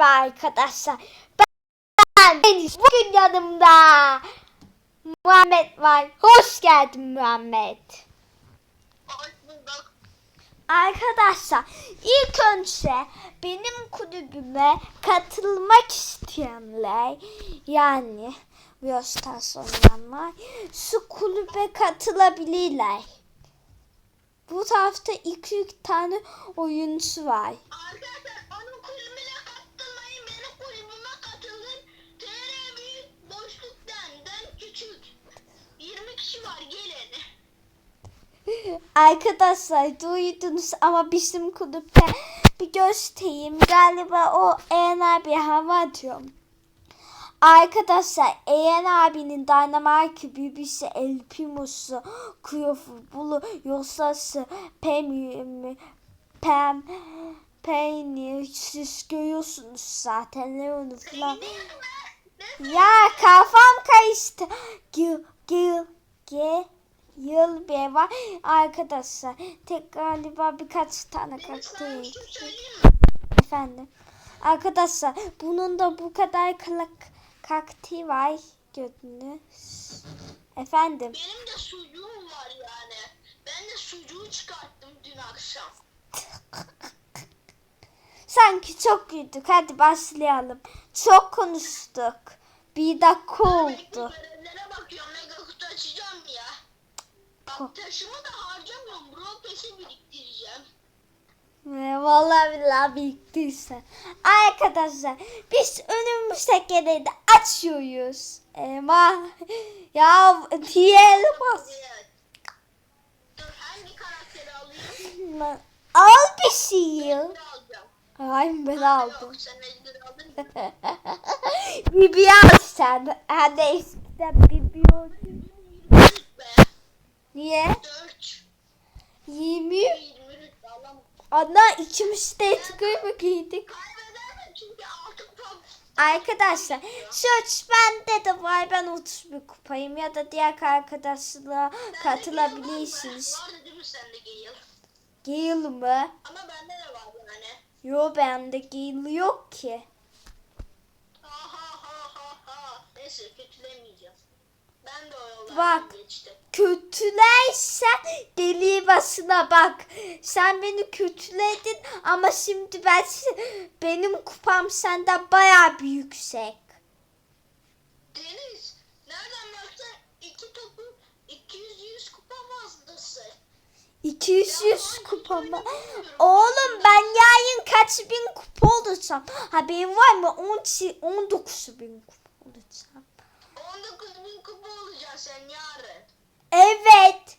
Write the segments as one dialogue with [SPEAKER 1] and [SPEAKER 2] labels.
[SPEAKER 1] Merhaba arkadaşlar. Ben Deniz. Bugün yanımda Muhammed var. Hoş geldin Muhammed.
[SPEAKER 2] Hoş bulduk.
[SPEAKER 1] Arkadaşlar ilk önce benim kulübüme katılmak isteyenler yani Biostas oynayanlar şu kulübe katılabilirler. Bu tarafta iki tane oyuncu var.
[SPEAKER 2] Arkadaşlar 20 kişi var gelin.
[SPEAKER 1] Arkadaşlar duydunuz ama bizim kulüpte bir göstereyim. Galiba o Eren abi hava atıyorum. Arkadaşlar Eren abinin Dynamite Bibisi El Primosu Kuyofu Bulu Yosası Pem Pem Peynir siz görüyorsunuz zaten Leon'u falan. Ya kafam karıştı. Gil gil gil yıl bir var. Arkadaşlar tek galiba birkaç tane karakter efendim. Arkadaşlar bunun da bu kadar kalak kakti var gördünüz. Efendim
[SPEAKER 2] Benim de sucuğum var yani. Ben de sucuğu çıkarttım dün akşam.
[SPEAKER 1] sanki çok güldük. Hadi başlayalım. Çok konuştuk. Bir dakika oldu.
[SPEAKER 2] Görevlere bakıyorum. Mega kutu açacağım ya. Bak taşımı da harcamıyorum. Bro pesi biriktireceğim.
[SPEAKER 1] Ve Vallahi billahi biriktirse. Arkadaşlar biz önümüzdeki de açıyoruz. Ema ya diyelim
[SPEAKER 2] alayım?
[SPEAKER 1] Al bir şey.
[SPEAKER 2] Ne?
[SPEAKER 1] Ay ben aldım. Bibi al sen. Hadi eskiden Bibi oldu.
[SPEAKER 2] 23 be.
[SPEAKER 1] Niye?
[SPEAKER 2] 4.
[SPEAKER 1] 20.
[SPEAKER 2] 23
[SPEAKER 1] Ana ikimiz de çıkıyor mu giydik?
[SPEAKER 2] Kaybederim çünkü 6 kupa.
[SPEAKER 1] Arkadaşlar search bende de var. Ben 31 kupayım ya da diğer arkadaşlarla katılabilirsiniz.
[SPEAKER 2] Gale?
[SPEAKER 1] Mı?
[SPEAKER 2] Ama bende de var yani.
[SPEAKER 1] Yo bende Gale yok ki.
[SPEAKER 2] Ha ha ha ha ha. Neyse kötülemeyeceğim. Ben de o
[SPEAKER 1] Bak.
[SPEAKER 2] geçtim.
[SPEAKER 1] Kötülersen deli basına bak. Sen beni kötüledin ama şimdi ben benim kupam senden baya bir yüksek.
[SPEAKER 2] Deniz, nereden baksan iki topu 200 kupa fazlası.
[SPEAKER 1] 200 kupa mı? Oğlum ben yarın kaç bin kupa olacağım? Haberin var mı? 10, 19 bin kupa olacağım.
[SPEAKER 2] 19 bin kupa olacaksın yarın.
[SPEAKER 1] Evet.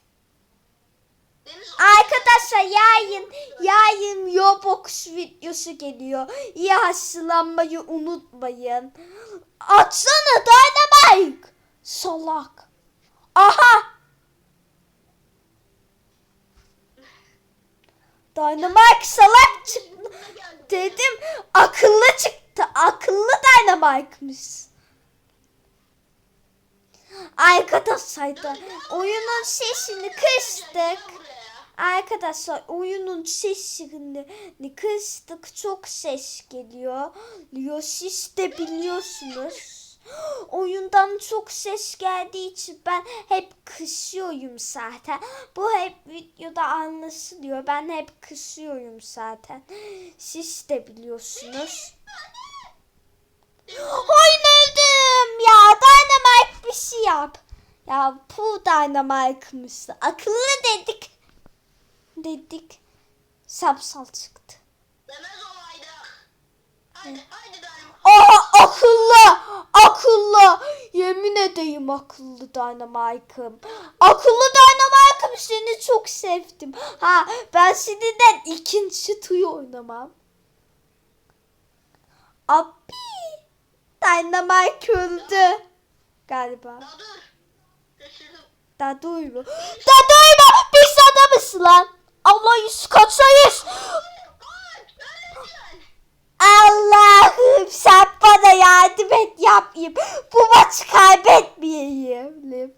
[SPEAKER 1] Arkadaşlar yayın yayın Roblox videosu geliyor. İyi haşlanmayı unutmayın. Atsana Dynamite. Salak. Aha. Dynamite salak çıktı. Dedim akıllı çıktı. Akıllı Dynamite'mış. Arkadaşlar da oyunun sesini kıstık. Arkadaşlar oyunun sesini kıstık. Çok ses geliyor. Diyor siz de biliyorsunuz. Oyundan çok ses geldiği için ben hep kısıyorum zaten. Bu hep videoda anlaşılıyor. Ben hep kısıyorum zaten. Siz de biliyorsunuz. Oynadım ya. Dynamite bir şey yap. Ya bu Dynamite'mış. Akıllı dedik dedik. Sapsal çıktı.
[SPEAKER 2] Demez olaydık. Haydi haydi.
[SPEAKER 1] Aha akıllı akıllı yemin edeyim akıllı Dynamite'ım. Akıllı Dynamite'ım seni çok sevdim. Ha ben seninle ikinci tuyu oynamam. Abi Dynamite öldü galiba.
[SPEAKER 2] Daha dur. Şaşırdım.
[SPEAKER 1] Da duyma. Da duyma. Biz adamız lan. Allah yüz kaçayız.
[SPEAKER 2] Kaç. Öleceksin.
[SPEAKER 1] Allah'ım sen bana yardım et yapayım. Bu maçı kaybetmeyeyim.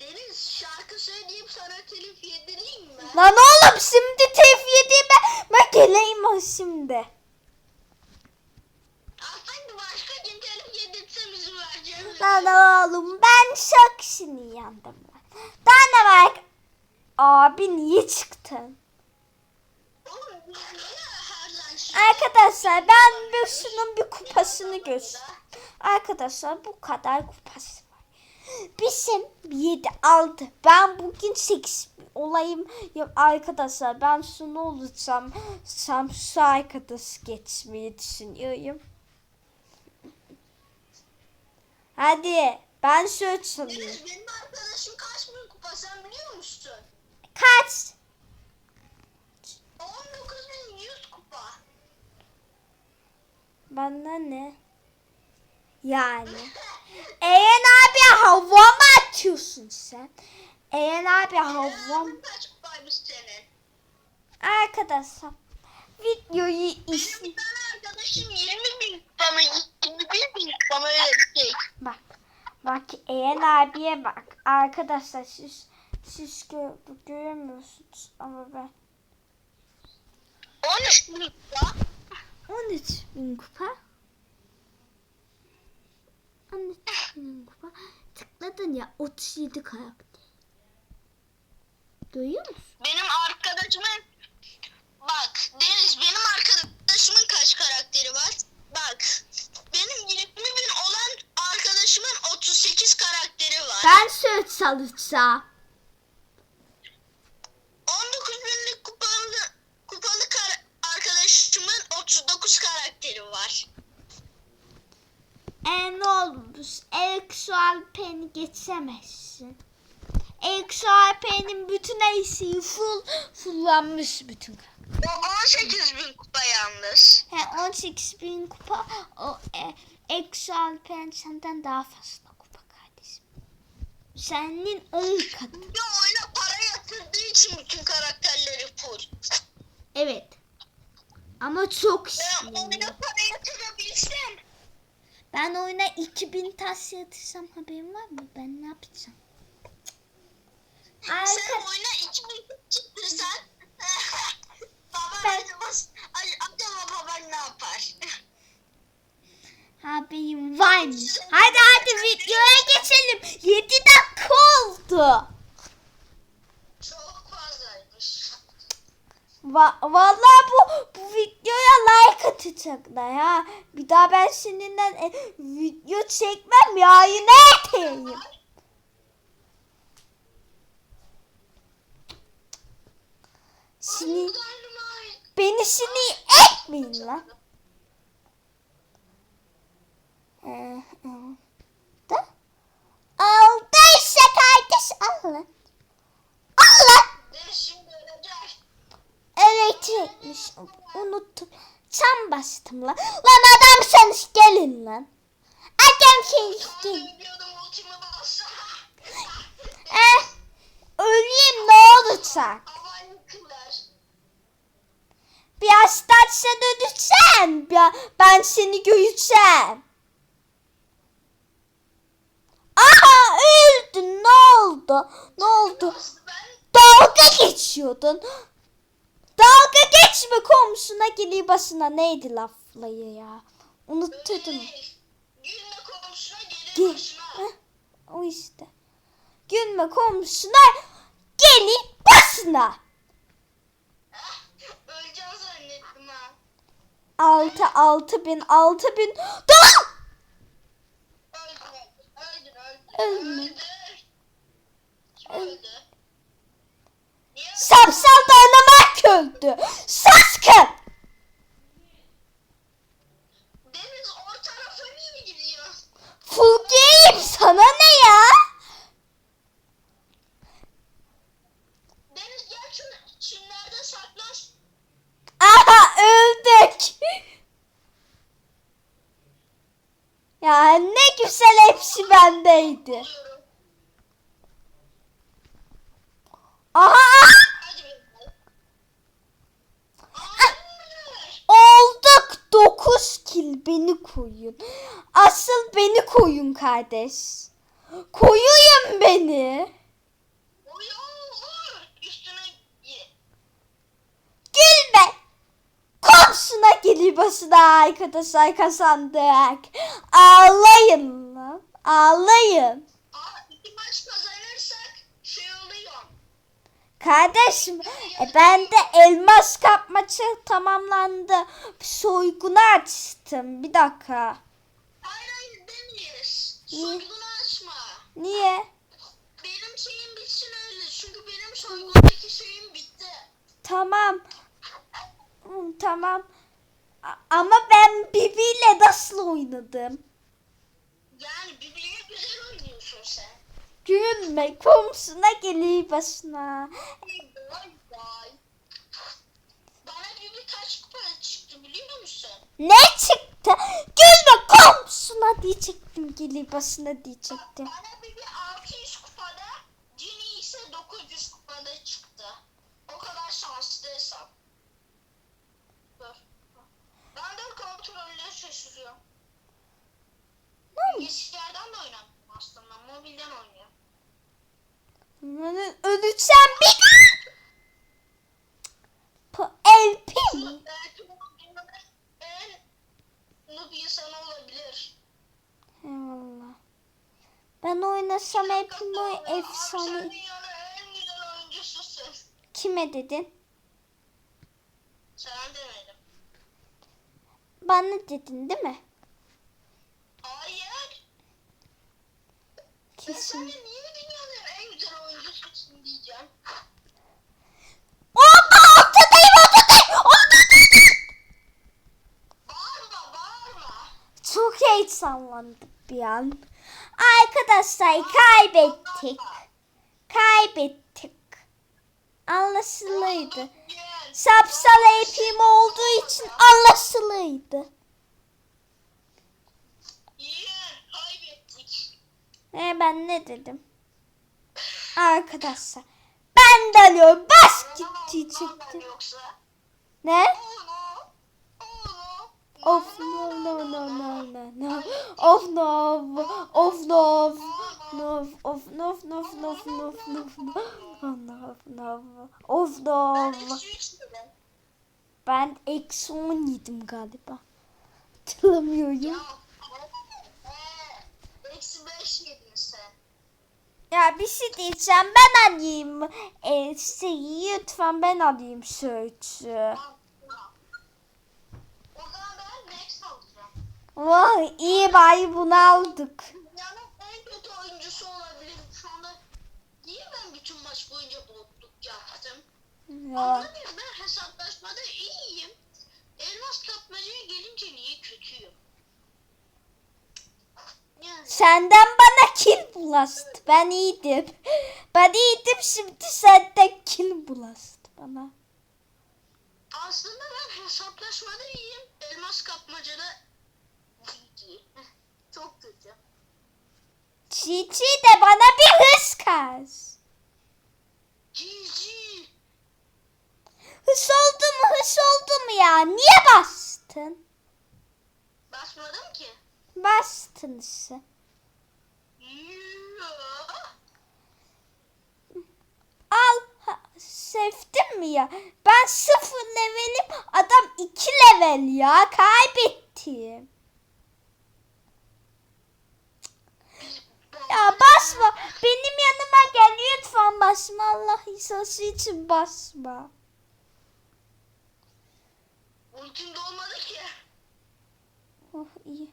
[SPEAKER 2] Deniz şarkı söyleyip sana telif yedireyim mi?
[SPEAKER 1] Lan oğlum şimdi tef yediğime ben geleyim ha şimdi. Lan oğlum ben çok sinirlendim. Daha ne var? Abi niye çıktın? Arkadaşlar ben bir şunun bir kupasını göster. Arkadaşlar bu kadar kupası var. Bizim 7 aldı. Ben bugün 8 olayım. Ya arkadaşlar ben şunu olacağım. Sam şu arkadaş geçmeyi düşünüyorum. Hadi ben şöyle.
[SPEAKER 2] Deniz benim arkadaşım kaç bin kupa sen biliyor musun?
[SPEAKER 1] Kaç?
[SPEAKER 2] 19.100 kupa.
[SPEAKER 1] Benden ne? Yani. Eren abi hava mı atıyorsun sen? Eren abi hava mı?
[SPEAKER 2] Kaç kupaymış senin?
[SPEAKER 1] Arkadaşlar videoyu
[SPEAKER 2] Benim
[SPEAKER 1] izle.
[SPEAKER 2] bir tane arkadaşım 20 bin kupa mı 21 bin kupa mı öyle bir şey.
[SPEAKER 1] Bak. Bak Eren abiye bak. Arkadaşlar siz siz gö göremiyorsunuz ama ben
[SPEAKER 2] 13 bin kupa.
[SPEAKER 1] 13 bin kupa. 13 bin kupa. Tıkladın ya 37 karakter. Duyuyor musun?
[SPEAKER 2] Benim arkadaşımın bak Deniz benim arkadaşımın kaç karakteri var? Bak benim 20 bin olan arkadaşımın 38 karakteri var.
[SPEAKER 1] Ben söz çalışacağım.
[SPEAKER 2] 19 binlik kupalı kupalı arkadaşımın 39 karakteri var.
[SPEAKER 1] E ne olmuş? Eleksual peni geçemezsin. Eleksual penin bütün eksiği full fullanmış bütün.
[SPEAKER 2] O 18 bin kupa yalnız.
[SPEAKER 1] He 18 bin kupa o e, Eleksual pen senden daha fazla kupa kardeşim. Senin 10 katı.
[SPEAKER 2] Ya oyuna para yatırdığı için bütün karakterleri full.
[SPEAKER 1] Evet. Ama çok
[SPEAKER 2] Ben
[SPEAKER 1] istiyorum.
[SPEAKER 2] oyuna para yatırabilsem.
[SPEAKER 1] Ben oyuna 2000 taş yatırsam haberin var mı? Ben ne yapacağım?
[SPEAKER 2] Sen
[SPEAKER 1] Arka...
[SPEAKER 2] oyuna 2000 çıktırsan baban
[SPEAKER 1] Ben-
[SPEAKER 2] acaba, acaba baban ne yapar?
[SPEAKER 1] Haberim var? Hadi hadi videoya geçelim. 7 dakika oldu.
[SPEAKER 2] Çok fazlaymış.
[SPEAKER 1] Va vallahi bu bu videoya like atacaklar ha. Bir daha ben seninle e, video çekmem yayına eteyim. Seni, beni sinir etmeyin lan. Ee, e, Da? Aldıysa kardeş alın. Alın.
[SPEAKER 2] Ben şimdi ölecek.
[SPEAKER 1] Elektrikmiş. Unuttum. Çam bastım lan. Lan adamsanız gelin lan. Adamsanız
[SPEAKER 2] Ben
[SPEAKER 1] gelin. Eh, öleyim ne olacak? Bir taşsa dönüşsen. Ben seni göreceğim. Aha öldün ne oldu? Ne oldu? Dalga geçiyordun. Dalga geçme komşuna geliyor başına. Neydi laflayı ya? Unutturdum.
[SPEAKER 2] Gülme komşuna gelir
[SPEAKER 1] Gel.
[SPEAKER 2] başına.
[SPEAKER 1] O işte. Gülme komşuna gelin başına.
[SPEAKER 2] Öleceğim zannettim ha.
[SPEAKER 1] Altı altı bin altı bin. Dur!
[SPEAKER 2] Öldün, öldün, öldün.
[SPEAKER 1] Ölme.
[SPEAKER 2] Öldü.
[SPEAKER 1] Sapsal dayanamak öldü. Saskın.
[SPEAKER 2] Deniz o tarafa niye gidiyor?
[SPEAKER 1] Fulgeyim sana ne ya?
[SPEAKER 2] Deniz gel şu çimlerde saklan.
[SPEAKER 1] Aha öldük. Ya ne güzel hepsi
[SPEAKER 2] Oluyorum.
[SPEAKER 1] Aha. Olduk 9 kil beni koyun. Asıl beni koyun kardeş. Koyuyum beni. Gülme. Komşuna gelip başına arkadaşlar kazandık. Ağlayın lan. Ağlayın.
[SPEAKER 2] Aa, iki maç kazanırsak şey oluyor.
[SPEAKER 1] Kardeşim e, ben de elmas kapmaça tamamlandı. Soygunu açtım. Bir dakika.
[SPEAKER 2] Hayır hayır.
[SPEAKER 1] Niye?
[SPEAKER 2] Soygunu açma.
[SPEAKER 1] Niye?
[SPEAKER 2] Benim şeyim bitsin öyle. Çünkü benim soygundaki şeyim bitti.
[SPEAKER 1] Tamam. Hı, Tamam. A- Ama ben Bibi ile nasıl oynadım?
[SPEAKER 2] Yani birbirine güzel oynuyorsun sen.
[SPEAKER 1] Gülme komşuna geliyor başına.
[SPEAKER 2] Bana bir kaç çıktı biliyor musun?
[SPEAKER 1] Ne çıktı? Gülme komşuna diyecektim geliyor başına diyecektim.
[SPEAKER 2] Bana bir 600 kupada, Cini ise 900 kupada çıktı. O kadar şanslı hesap. Dur. Ben de kontrolle şaşırıyorum. Bilgisayardan da oynamıyorum aslında. Mobilden oynuyorum.
[SPEAKER 1] Ö- Öleceğim bir daha. LP?
[SPEAKER 2] Belki olabilir.
[SPEAKER 1] Eyvallah. Ben oynasam hep bu
[SPEAKER 2] Sen
[SPEAKER 1] efsane. Kime dedin?
[SPEAKER 2] Sen demedim.
[SPEAKER 1] Bana dedin değil mi?
[SPEAKER 2] Hayır. Ben sana
[SPEAKER 1] Kesin.
[SPEAKER 2] niye
[SPEAKER 1] Çok heyecanlandım bir an. Arkadaşlar kaybettik. Kaybettik. Anlaşılıydı.
[SPEAKER 2] Gel.
[SPEAKER 1] Sapsal ipim olduğu için anlaşılıydı.
[SPEAKER 2] Yiyen kaybettik.
[SPEAKER 1] E ben ne dedim? Arkadaşlar ben de alıyorum. Bas git
[SPEAKER 2] Ondan
[SPEAKER 1] diyecektim.
[SPEAKER 2] Yoksa.
[SPEAKER 1] Ne? Of no no no no no no. Of no. Of no. No. Of no no no no no no. No no. Of no.
[SPEAKER 2] Ben eksi üç dedim.
[SPEAKER 1] Ben eksi 10 yedim galiba. Hatırlamıyorum.
[SPEAKER 2] Ya. Ee, Eksi beş yedin sen.
[SPEAKER 1] Ya bir şey diyeceğim ben alayım. E, şeyi lütfen ben alayım sözü.
[SPEAKER 2] Al, al. O zaman ben next alacağım.
[SPEAKER 1] Vay iyi bari bunu aldık.
[SPEAKER 2] Dünyanın en kötü oyuncusu olabilirim. Şu anda niye ben bütün maç boyunca bokluk yaptım?
[SPEAKER 1] Ya.
[SPEAKER 2] Anlamıyorum ben hesaplaşmada iyiyim. Elmas kapmacaya gelince niye kötüyüm? Yani
[SPEAKER 1] Senden bana kill bulaştı. Ben iyiydim. Ben iyiydim şimdi senden kill bulaştı bana.
[SPEAKER 2] aslında ben hesaplaşmada iyiyim. Elmas kapmacada iyi. Çok kötü.
[SPEAKER 1] Çiçi de bana bir hız kas.
[SPEAKER 2] GG.
[SPEAKER 1] Hız oldu mu hız oldu mu ya? Niye bastın?
[SPEAKER 2] Basmadım ki.
[SPEAKER 1] Bastın işte. Al. Ha, sevdin mi ya? Ben sıfır levelim. Adam iki level ya. Kaybettim. Ya basma. Benim yanıma gel lütfen basma. Allah rızası için basma.
[SPEAKER 2] Ultim de olmadı ki.
[SPEAKER 1] Oh iyi.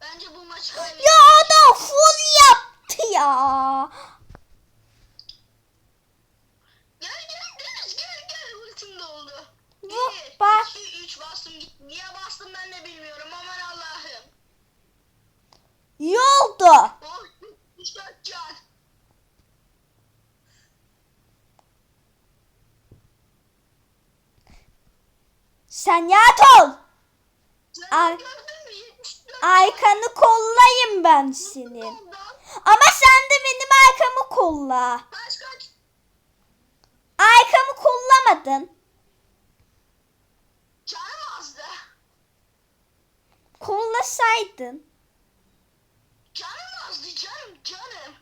[SPEAKER 2] Bence bu maçı kaybettik.
[SPEAKER 1] Ya adam full yaptı ya.
[SPEAKER 2] Gel gel Deniz gel gel ultim de oldu.
[SPEAKER 1] Bu,
[SPEAKER 2] Bir,
[SPEAKER 1] bak.
[SPEAKER 2] iki, üç bastım gitti. Niye bastım ben de bilmiyorum aman Allah'ım.
[SPEAKER 1] İyi oldu.
[SPEAKER 2] Oh, üç dört can.
[SPEAKER 1] Sen yat ol.
[SPEAKER 2] Sen
[SPEAKER 1] Ay.
[SPEAKER 2] gördün mü? 74
[SPEAKER 1] Arkanı kollayayım ben
[SPEAKER 2] oldu.
[SPEAKER 1] Ama sen de benim arkamı kolla. Arkamı kollamadın. Kollasaydın.
[SPEAKER 2] Canım canım canım.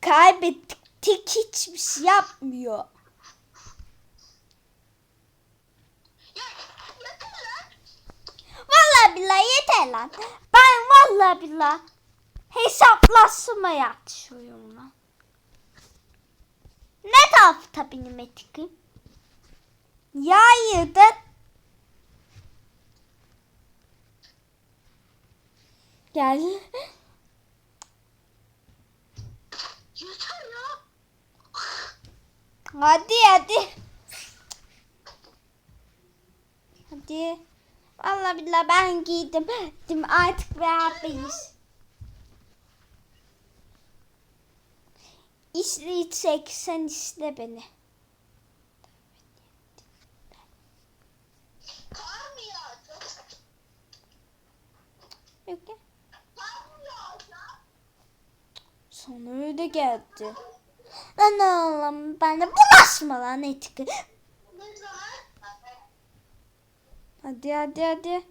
[SPEAKER 1] Kaybettik. Hiçbir şey yapmıyor.
[SPEAKER 2] Ya
[SPEAKER 1] billahi yeter lan. Ben vallahi billahi hesaplaşmaya açıyorum lan. Ne tarafta benim etikim? Ya yedin. Gel.
[SPEAKER 2] Yeter ya.
[SPEAKER 1] Hadi hadi. Hadi. Vallahi billahi ben giydim. Giydim artık beraberiz. İşleyecek sen işle beni. Yok ya. Sana öyle geldi. Lan oğlum bana bulaşma lan etik. Hadi hadi hadi.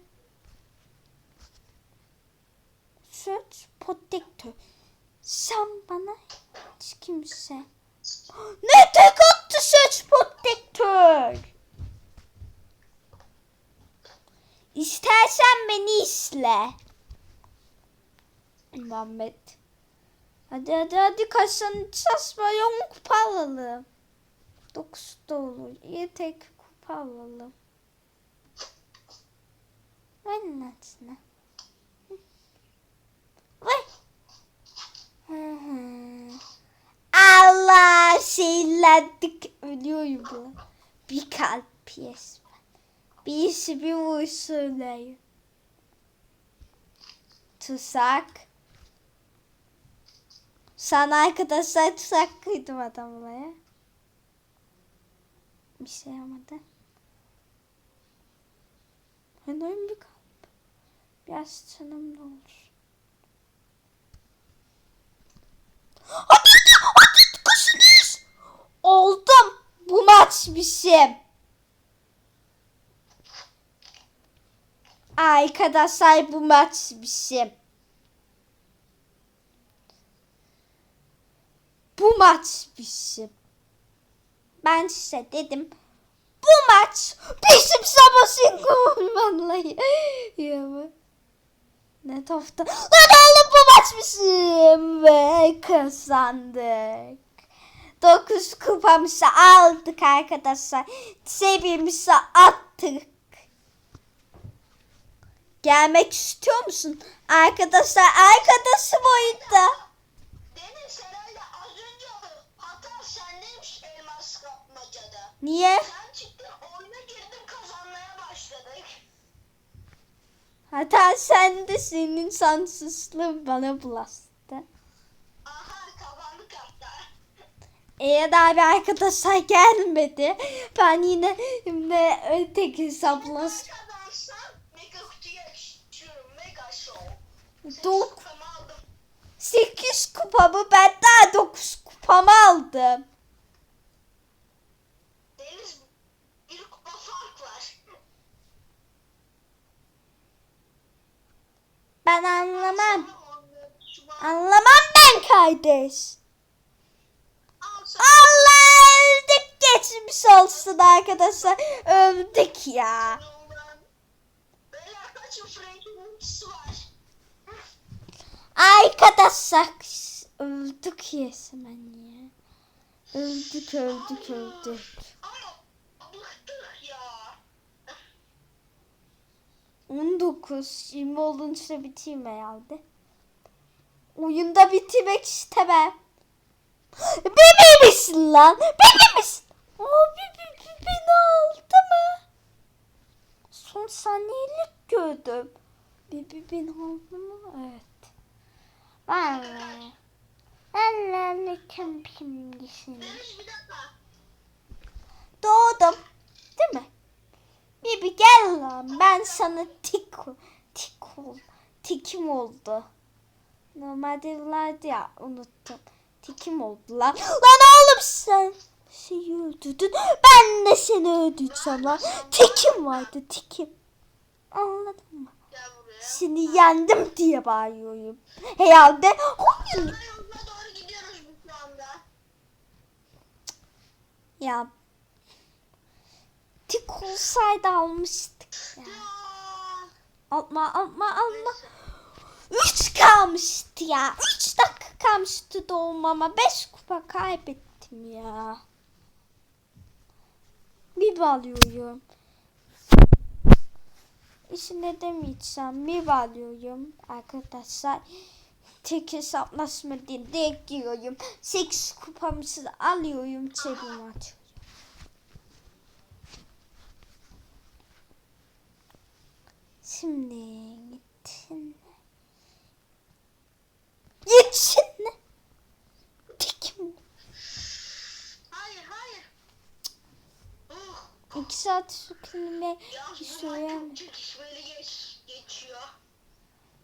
[SPEAKER 1] Süt protector. Sen bana hiç kimse. Ne tek attı süt protector. İstersen beni izle. Muhammed. Hadi hadi hadi kazanacağız. Bayon kupa alalım. Dokuz da olur. İyi tek kupa alalım. Anlatsana. Vay. Hı hı. Allah şeylendik. Ölüyorum bu. Bir kalp var. Birisi bir vuruş söyleyin. Tuzak. Sana arkadaşlar tuzak kıydım adamla ya. Bir şey yapmadı. Neden bir kalp? Biraz canım da olur. Hadi hadi koşunuz. Oldum. Bu maç bizim. Arkadaşlar bu maç bizim. Bu maç bizim. Ben size dedim. Bu maç bizim sabahın gol vallahi. Ya bu. Ne tofta. Lan oğlum bu maç bizim. Ve kazandık. 9 kupamızı aldık arkadaşlar. Sevimizi attık. Gelmek istiyor musun? Arkadaşlar arkadaşım oyunda.
[SPEAKER 2] Deniz herhalde az önce hata sendeymiş elmas kapmacada.
[SPEAKER 1] Niye?
[SPEAKER 2] Sen çıktın oyuna girdim kazanmaya başladık.
[SPEAKER 1] Hatta sen de senin sansızlığın bana bulaştı.
[SPEAKER 2] Aha kazandık hatta.
[SPEAKER 1] Eğer daha bir arkadaşlar gelmedi. Ben yine ne öteki hesaplas. Dok
[SPEAKER 2] Kupamı aldım.
[SPEAKER 1] 8 kupamı ben daha 9 kupamı aldım.
[SPEAKER 2] Deniz bir kupa fark var.
[SPEAKER 1] Ben anlamam. Anlamam ben kardeş. Allah öldük geçmiş olsun arkadaşlar. Öldük ya. Arkadaşlar öldük resmen ya. Öldük öldük öldük.
[SPEAKER 2] Ama bıktık ya.
[SPEAKER 1] 19 20 olunca biteyim herhalde. Oyunda bitirmek istemem. Benim misin lan? Benim misin? Abi bi- bi- beni aldı mı? Son saniyelik gördüm. Bibi beni aldı mı? Evet.
[SPEAKER 2] Deniz bir dakika.
[SPEAKER 1] Doğdum. Değil mi? Bibi gel lan. Ben sana tik tik ol. Tikim oldu. Normalde vardı ya unuttum. Tikim oldu lan. Lan oğlum sen şeyi öldürdün. Ben de seni öldüreceğim lan. Tikim vardı tikim. Anladın mı? Seni yendim diye bağırıyorum. Herhalde
[SPEAKER 2] anda.
[SPEAKER 1] ya tik olsaydı almıştık ya. Alma alma alma. Üç kalmıştı ya. Üç dakika kalmıştı doğmama. Beş kupa kaybettim ya. Bir alıyorum. İşine demeyeceğim. Bir alıyorum arkadaşlar. Tek hesaplaşma değil. Direkt giriyorum. Sekiz kupamızı alıyorum. Çevim açıyorum. Şimdi gitsin. Gitsin. Tekim.
[SPEAKER 2] Hayır hayır. Oh,
[SPEAKER 1] İki saat istiyorum.
[SPEAKER 2] maç çok çekişmeli geç, geçiyor.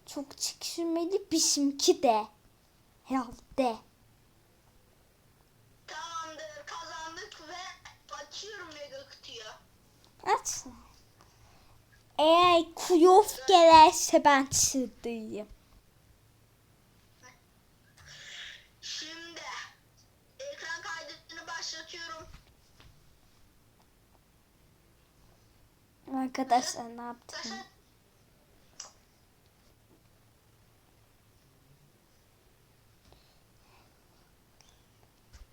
[SPEAKER 1] Çok çekişmeli bizimki de. Herhalde.
[SPEAKER 2] Tamamdır kazandık ve açıyorum mega kutuyu.
[SPEAKER 1] Aç. Eğer kuyof gelirse ben çıldırayım.
[SPEAKER 2] Şimdi ekran kaydını başlatıyorum.
[SPEAKER 1] Arkadaşlar ne yaptım?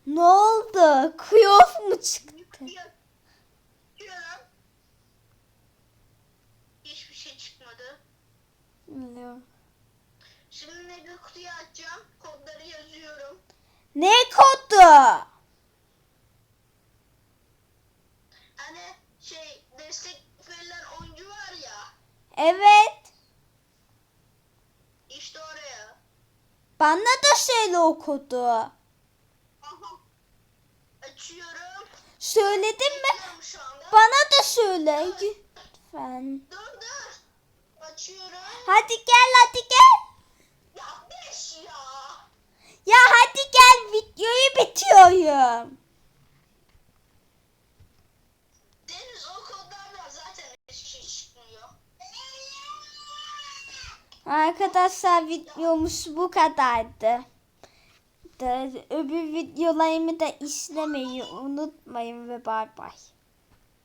[SPEAKER 1] Ne oldu? Kuyof mu çıktı?
[SPEAKER 2] Yapıyorum. Hiçbir şey çıkmadı.
[SPEAKER 1] Bilmiyorum.
[SPEAKER 2] Şimdi mega kutuyu açacağım. Kodları yazıyorum.
[SPEAKER 1] Ne kodu?
[SPEAKER 2] Hani şey destek verilen oyuncu var ya.
[SPEAKER 1] Evet.
[SPEAKER 2] İşte oraya.
[SPEAKER 1] Bana da söyle o kodu.
[SPEAKER 2] Aha. Açıyorum.
[SPEAKER 1] Söyledin mi? Bana da söyle lütfen.
[SPEAKER 2] Dur dur. Açıyorum.
[SPEAKER 1] Hadi gel hadi gel.
[SPEAKER 2] Ya beş ya.
[SPEAKER 1] Ya hadi gel videoyu bitiyorum.
[SPEAKER 2] Deniz o kodlardan zaten hiçbir şey çıkmıyor.
[SPEAKER 1] Arkadaşlar videomuz bu kadardı. Da- Öbür videolarımı da izlemeyi unutmayın ve bay bay.